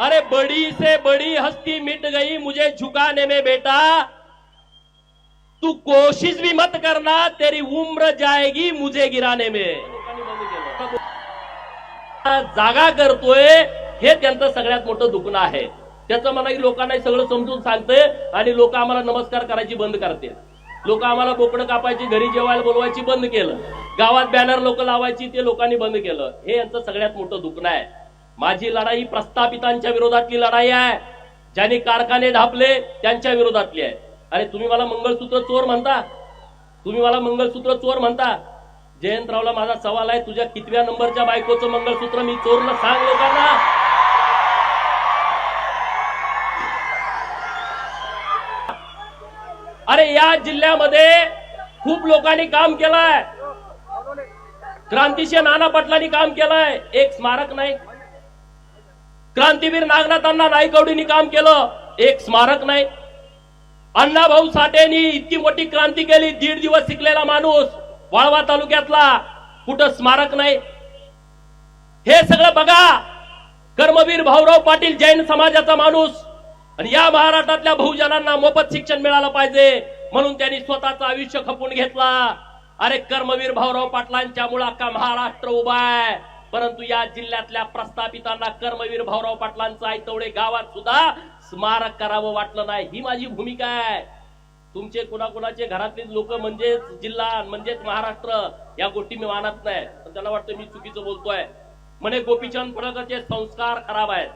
अरे बड़ी से बड़ी हस्ती मिट गई मुझे झुकाने में बेटा। तू कोशिश भी मत करना तेरी उम्र जाएगी मुझे गिराने में। जागा करतोय हे त्यांचं सगळ्यात मोठं दुखणं आहे. त्याचं मला की लोकांना सगळं समजून सांगते आणि लोक आम्हाला नमस्कार करायची बंद करते. लोक आम्हाला बोकडं कापायची घरी जेवायला बोलवायची बंद केलं. गावात बॅनर लोक लावायची ते लोकांनी बंद केलं. हे यांचं सगळ्यात मोठं दुखणं आहे. माझी लढाई प्रस्थापितांच्या विरोधातली लढाई आहे. ज्यांनी कारखाने ढापले त्यांच्या विरोधातली आहे. अरे तुम्ही मला मंगळसूत्र चोर म्हणता? तुम्ही मला मंगळसूत्र चोर म्हणता? जयंतरावला माझा सवाल आहे तुझ्या कितव्या नंबरच्या बायकोचं मंगळसूत्र मी चोरलं सांग लोकांना. अरे या जिल्ह्यामध्ये खूप लोकांनी काम केलंय. क्रांतिशील नाना पाटलांनी काम केलंय. एक स्मारक नाही क्रांतीवीर नागनाथांना नाईकवडीने काम केलं एक स्मारक नाही. अण्णाभाऊ साठेनी इतकी मोठी क्रांती केली दीड दिवस शिकलेला माणूस वाळवा तालुक्यातला कुठं स्मारक नाही. हे सगळं बघा कर्मवीर भाऊराव पाटील जैन समाजाचा माणूस आणि या महाराष्ट्रातल्या बहुजनांना मोफत शिक्षण मिळालं पाहिजे म्हणून त्यांनी स्वतःचं आयुष्य खपून घेतला. अरे कर्मवीर भाऊराव पाटलांच्या मुळे अख्खा महाराष्ट्र उभा आहे? परंतु या जिल्ह्यातल्या प्रस्थापितांना कर्मवीर भाऊराव पाटलांचं आयतवडे गावात सुद्धा स्मारक करावं वाटलं नाही. ही माझी भूमिका आहे. तुमचे कुणाकुणाचे घरातले लोक म्हणजेच जिल्हा म्हणजेच महाराष्ट्र या गोष्टी मी मानत नाही. पण त्यांना वाटतं मी चुकीचं बोलतोय. म्हणे गोपीचंद फडकरचे संस्कार खराब आहेत.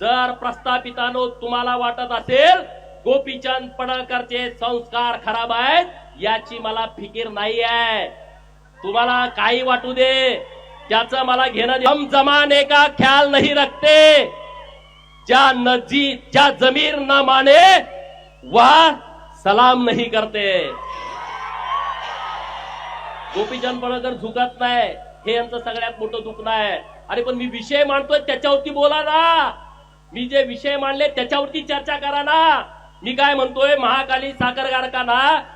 जर प्रस्थापितानो तुम्हाला वाटत असेल गोपीचंद पडळकरचे संस्कार खराब आहेत याची मला फिकीर नाही आहे तुम्हाला काही वाटू दे. त्याचं मला घेणं हम जमाने का ख्याल नहीं रखते. ज्या नजी ज्या जमीर न माने वह सलाम नहीं करते. गोपीचंद पडळकर झुकत नाही. हे यांचं सगळ्यात मोठं दुखणं आहे. अरे पण मी विषय मांडतोय त्याच्यावरती बोला ना. मी जे विषय मांडले त्याच्यावरती चर्चा करा ना. मी काय म्हणतोय महाकाली साखर कारखाना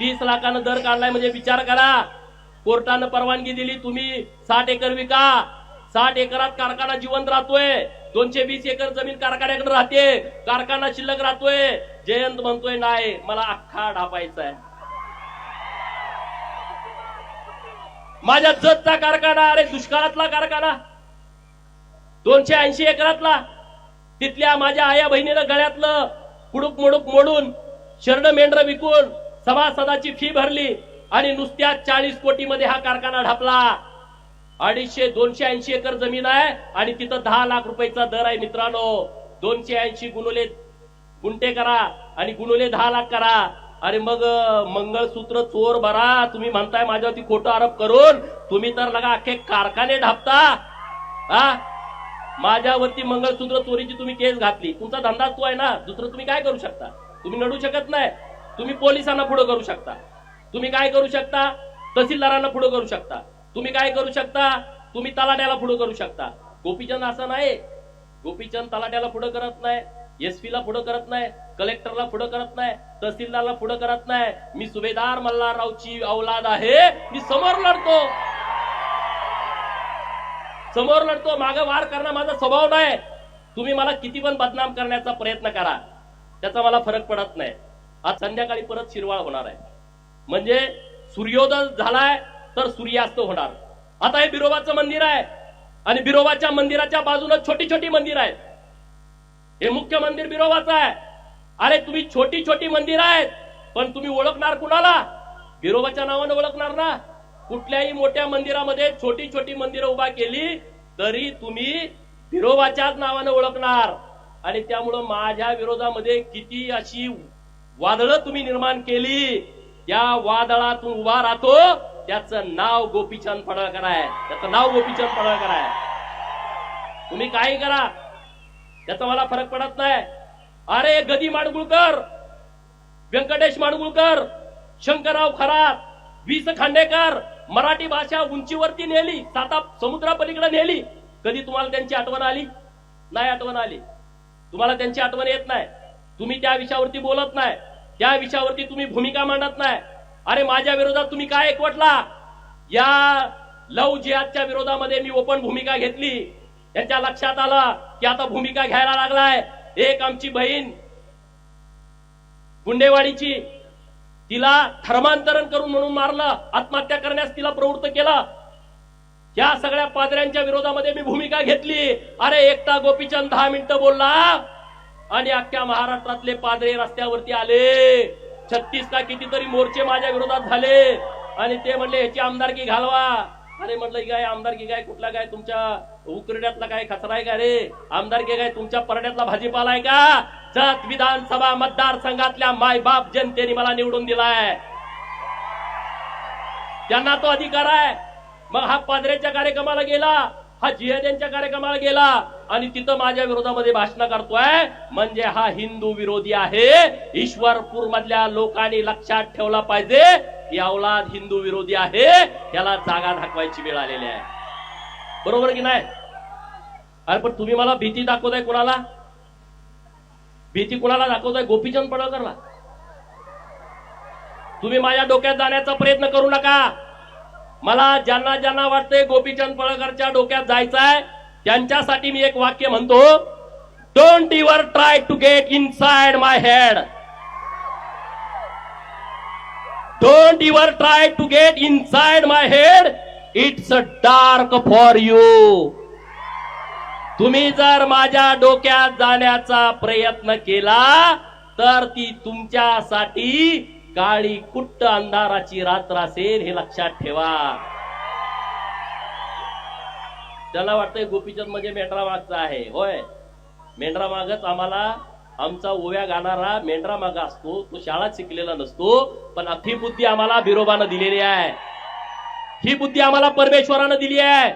तीस लाखानं दर काढलाय म्हणजे विचार करा. कोर्टानं परवानगी दिली तुम्ही साठ एकर विका. साठ एकरात कारखाना जिवंत राहतोय. दोनशे वीस एकर जमीन कारखान्याकडे राहते. कारखाना शिल्लक राहतोय. जयंत म्हणतोय नाही मला अख्खा ढापायचा आहे. माझ्या जतचा कारखाना अरे दुष्काळातला कारखाना. दोनशे ऐंशी एकरातला. तिथल्या माझ्या आया बहिणीनं गळ्यातलं कुडूक मुडूक मोडून शरण मेंढर विकून सभासदाची फी भरली आणि नुसत्या चाळीस कोटी मध्ये हा कारखाना ढापला. अडीचशे दोनशे ऐंशी एकर जमीन आहे आणि तिथं दहा लाख रुपयाचा दर आहे मित्रांनो. दोनशे ऐंशी गुणुले गुंटे करा आणि गुणुले दहा लाख करा. अरे मग मंगळसूत्र चोर भरा तुम्ही म्हणताय माझ्यावरती खोटं आरोप करून तुम्ही तर लगा अख्खे कारखाने ढापता. हा? माझ्यावरती मंगळसूत्र चोरीची तुम्ही केस घातली. तुमचा धंदा तो आहे ना दुसरं तुम्ही काय करू शकता? तुम्ही नडू शकत नाही. तुम्ही पोलिसांना पुढे करू शकता. तुम्ही काय करू शकता? तहसीलदारांना पुढे करू शकता. तुम्ही काय करू शकता? तुम्ही तलाट्याला पुढे करू शकता. गोपीचंद असं नाही. गोपीचंद तलाट्याला पुढे करत नाही. एसपी ला पुढे करत नाही. कलेक्टरला पुढे करत नाही. तहसीलदारला पुढे करत नाही. मी सुभेदार मल्हाररावची औलाद आहे. मी समोर लढतो. समोर लढतो. मागे वार करणं माझा स्वभाव नाही. तुम्ही मला किती पण बदनाम करण्याचा प्रयत्न करा. त्याचा मला फरक पडत नाही. आज संध्याकाळी परत शिरवाळ होणार आहे. म्हणजे सूर्योदय झालाय तर सूर्यास्त होणार. आता हे बिरोबाचं मंदिर आहे. आणि बिरोबाच्या मंदिराच्या बाजूला छोटी छोटी मंदिर आहेत. हे मुख्य मंदिर बिरोबाचं आहे. अरे तुम्ही छोटी छोटी मंदिर आहेत पण तुम्ही ओळखणार कुणाला? बिरोबाच्या नावाने ओळखणार ना? कुठल्याही मोठ्या मंदिरामध्ये छोटी छोटी मंदिरं उभा केली तरी तुम्ही बिरोबाच्याच नावाने ओळखणार. आणि त्यामुळं माझ्या विरोधामध्ये किती अशी वादळं तुम्ही निर्माण केली या वादळातून उभा राहतो त्याचं नाव गोपीचंद पडळकर आहे. त्याचं नाव गोपीचंद पडळकर आहे. तुम्ही काही करा. त्याचा मला फरक पडत नाही. अरे गदी माडगुळकर व्यंकटेश माडगुळकर शंकरराव खरात वीस खांडेकर मराठी भाषा उंचीवरती नेली साता समुद्रापलीकडे नेली. कधी तुम्हाला त्यांची आठवण आली? नाही आठवण आली. तुम्हाला त्यांची आठवण येत नाही. तुम्ही त्या विषयावरती बोलत नाही. त्या विषयावरती तुम्ही भूमिका मांडत नाही. अरे माझ्या विरोधात तुम्ही काय एकवटला? या लव जिहादच्या विरोधामध्ये मी ओपन भूमिका घेतली. त्यांच्या लक्षात आलं की आता भूमिका घ्यायला लागलाय. एक आमची बहीण गुंडेवाडीची तिला धर्मांतरण करून म्हणून मारलं आत्महत्या करण्यास तिला प्रवृत्त केलं. या सगळ्या पादऱ्यांच्या विरोधामध्ये मी भूमिका घेतली. अरे एकटा गोपीचंद दहा मिनिटं बोलला. आणि अख्ख्या महाराष्ट्रातले पादरे रस्त्यावरती आले. छत्तीस का कितीतरी मोर्चे माझ्या विरोधात झाले. आणि ते म्हणले ह्याची आमदारकी घालवा. अरे म्हटलं काय आमदारकी काय? कुठला काय? तुमच्या उकरड्यातला काय खचरा आहे का रे? आमदारकी काय? तुमच्या परड्यातला भाजीपाला आहे का? जात विधानसभा मतदारसंघातल्या मायबाप जनतेने मला निवडून दिलाय. त्यांना तो अधिकार आहे. मग हा पादरेच्या कार्यक्रमाला गेला. हा जिहाद्यांच्या कार्यक्रमाला गेला आणि तिथं माझ्या विरोधामध्ये भाषण करतोय. म्हणजे हा हिंदू विरोधी आहे. ईश्वरपूर मधल्या लोकांनी लक्षात ठेवला पाहिजे की अवलाद हिंदू विरोधी आहे. याला जागा दाखवायची वेळ आलेली आहे. बरोबर की नाही? अरे पण तुम्ही मला भीती दाखवताय कुणाला? भीती कुणाला दाखवताय? गोपीचंद पडळकरला. तुम्ही माझ्या डोक्यात जाण्याचा प्रयत्न करू नका. मला ज्यांना ज्यांना वाटतंय गोपीचंद पळकरच्या डोक्यात जायचंय त्यांच्यासाठी मी एक वाक्य म्हणतो. Don't ever try to get inside my head don't ever try to get inside my head it's a dark for you तुम्ही जर माझ्या डोक्यात जाण्याचा प्रयत्न केला तर ती तुमच्यासाठी काळी कुट्ट अंधाराची रात्र असेल हे लक्षात ठेवा. त्याला वाटतंय गोपीचंद म्हणजे मेंढरा मागचा आहे. होय. मेंढरा मागच आम्हाला आमचा ओव्या गाणारा मेंढरामाग असतो. तो शाळा शिकलेला नसतो पण ही बुद्धी आम्हाला बिरोबानं दिलेली आहे. ही बुद्धी आम्हाला परमेश्वरानं दिली आहे.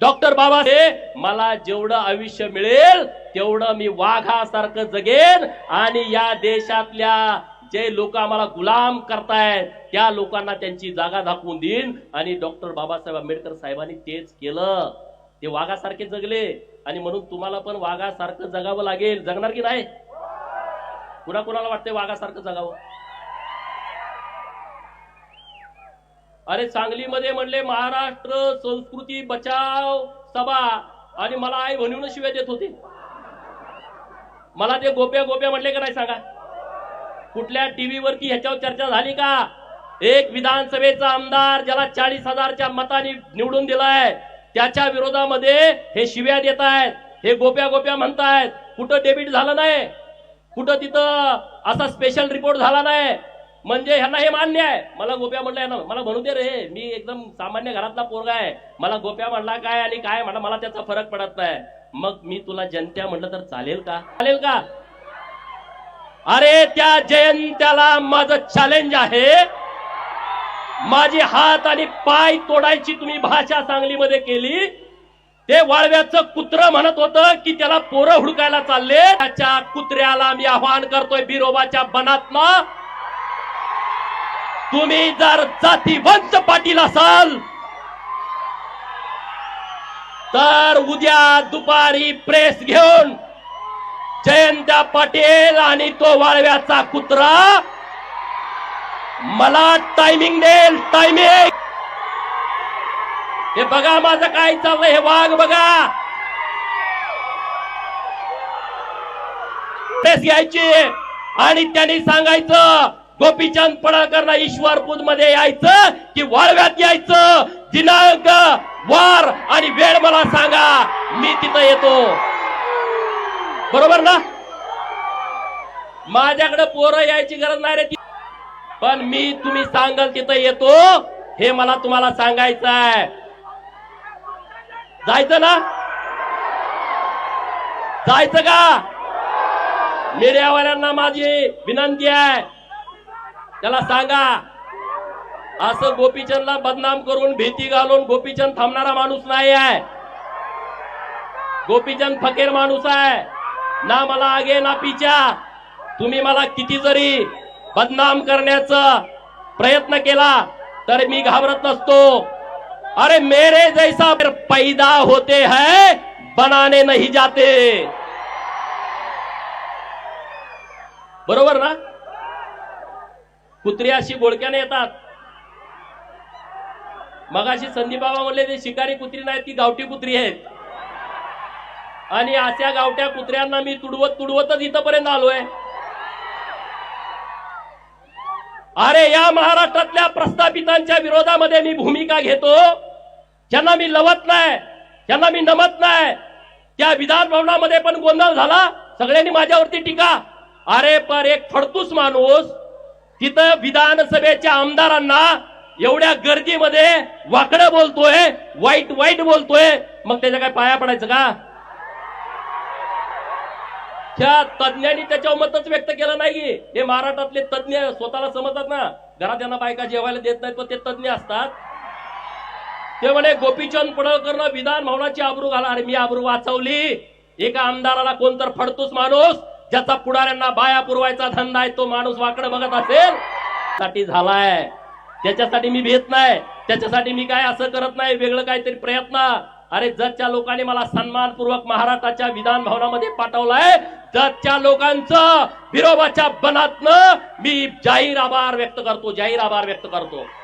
डॉक्टर बाबा हे मला जेवढं आयुष्य मिळेल तेवढं मी वाघासारखं जगेन आणि या देशातल्या जे लोक आम्हाला गुलाम करतायत त्या लोकांना त्यांची जागा दाखवून देईन. आणि डॉक्टर बाबासाहेब आंबेडकर साहेबांनी तेच केलं. ते वाघासारखे जगले. आणि म्हणून तुम्हाला पण वाघासारखं जगावं लागेल. जगणार की नाही? कुणा कुणाला वाटतंय वाघासारखं जगावं? अरे सांगलीमध्ये म्हणले महाराष्ट्र संस्कृती बचाव सभा. आणि मला आई म्हणून शिव्या देत होते. मला ते गोप्या गोप्या म्हटले का नाही सांगा? कुठल्या टीव्हीवरती ह्याच्यावर चर्चा झाली का? एक विधानसभेचा आमदार ज्याला चाळीस हजारच्या मताने निवडून दिलाय त्याच्या विरोधामध्ये हे शिव्या देत आहेत हे गोप्या गोप्या म्हणतायत. कुठं डेबिट झालं नाही? कुठं तिथं असा स्पेशल रिपोर्ट झाला नाही? म्हणजे ह्यांना हे मान्य आहे. मला गोप्या म्हणलं यांना मला म्हणू दे रे मी एकदम सामान्य घरातला पोरगा आहे. मला गोप्या म्हणला काय आणि काय म्हणा मला त्याचा फरक पडत नाही. मग मी तुला जनत्या म्हटलं तर चालेल का? चालेल का? अरे त्या जयंत्याला माझं चॅलेंज आहे. माझी हात आणि पाय तोडायची तुम्ही भाषा सांगलीमध्ये केली. ते वाळव्याचं कुत्र म्हणत होतं की त्याला पोरं हुडकायला चालले. त्याच्या कुत्र्याला मी आव्हान करतोय बिरोबाच्या बनातनं. तुम्ही जर जातीवंत पाटील असाल तर उद्या दुपारी प्रेस घेऊन जयंत पाटील आणि तो वाळव्याचा कुत्रा. मला टायमिंग देईल टायमिंग हे बघा माझं काय चाललंय हे वाघ बघा. प्रेस घ्यायची आणि त्यांनी सांगायचं गोपीचंद पडळकरला ईश्वरपूरमध्ये यायचं की वाळव्यात यायचं. दिनांक वार आणि वेळ मला सांगा. मी तिथं येतो. बरोबर ना? माझ्याकडे पोरं यायची गरज नाही रे ती. पण मी तुम्ही सांगाल तिथं येतो हे मला तुम्हाला सांगायचं आहे. जायचं ना? जायचं का? मीडियावाल्यांना माझी विनंती आहे. त्याला सांगा. असं गोपीचंदला बदनाम करून भीती घालून गोपीचंद थांबणारा माणूस नाही आहे. गोपीचंद फकीर माणूस आहे. ना मला आगे ना पिच्या तुम्ही मला किती जरी बदनाम करण्याचा प्रयत्न केला तर मी घाबरत नसतो. अरे मेरे जैसा पैदा होते है बनाने नहीं जाते. बरोबर ना? कुत्री अशी बोळक्याने येतात. मगाशी संदीप बाबा म्हणले ते शिकारी कुत्री नाही ती गावठी कुत्री आहेत. आणि अशा गावठ्या कुत्र्यांना मी तुडवत तुडवतच इथपर्यंत आलोय. अरे या महाराष्ट्रातल्या प्रस्थापितांच्या विरोधामध्ये मी भूमिका घेतो. ज्यांना मी लवत नाही ज्यांना मी नमत नाही त्या विधान भवनामध्ये पण गोंधळ झाला. सगळ्यांनी माझ्यावरती टीका. अरे पर एक फडतूस माणूस तिथं विधानसभेच्या आमदारांना एवढ्या गर्दीमध्ये वाकडं बोलतोय वाईट वाईट बोलतोय. मग त्याच्या काय पाया पडायचं का? त्या तज्ञांनी त्याच्यावर मतच व्यक्त केलं नाही हे महाराष्ट्रातले तज्ञ स्वतःला समजतात ना. घरात त्यांना बायका जेवायला देत नाहीत पण ते तज्ञ असतात. ते म्हणे गोपीचंद पडळकरनं विधान भवनाची आबरू घाला. अरे मी आबरू वाचवली. एका आमदाराला कोणतर फडतोस माणूस ज्याचा पुढाऱ्यांना बाया पुरवायचा धंदा आहे तो माणूस वाकडं बघत असेल. साठी झालाय. त्याच्यासाठी मी भेट नाही. त्याच्यासाठी मी काय असं करत नाही. वेगळं काहीतरी प्रयत्न. अरे जरच्या लोकांनी मला सन्मानपूर्वक महाराष्ट्राच्या विधान भवनामध्ये पाठवलाय. त्या लोकांचं विरोधाच्या बनातनं मी जाहीर आभार व्यक्त करतो जाहीर आभार व्यक्त करतो.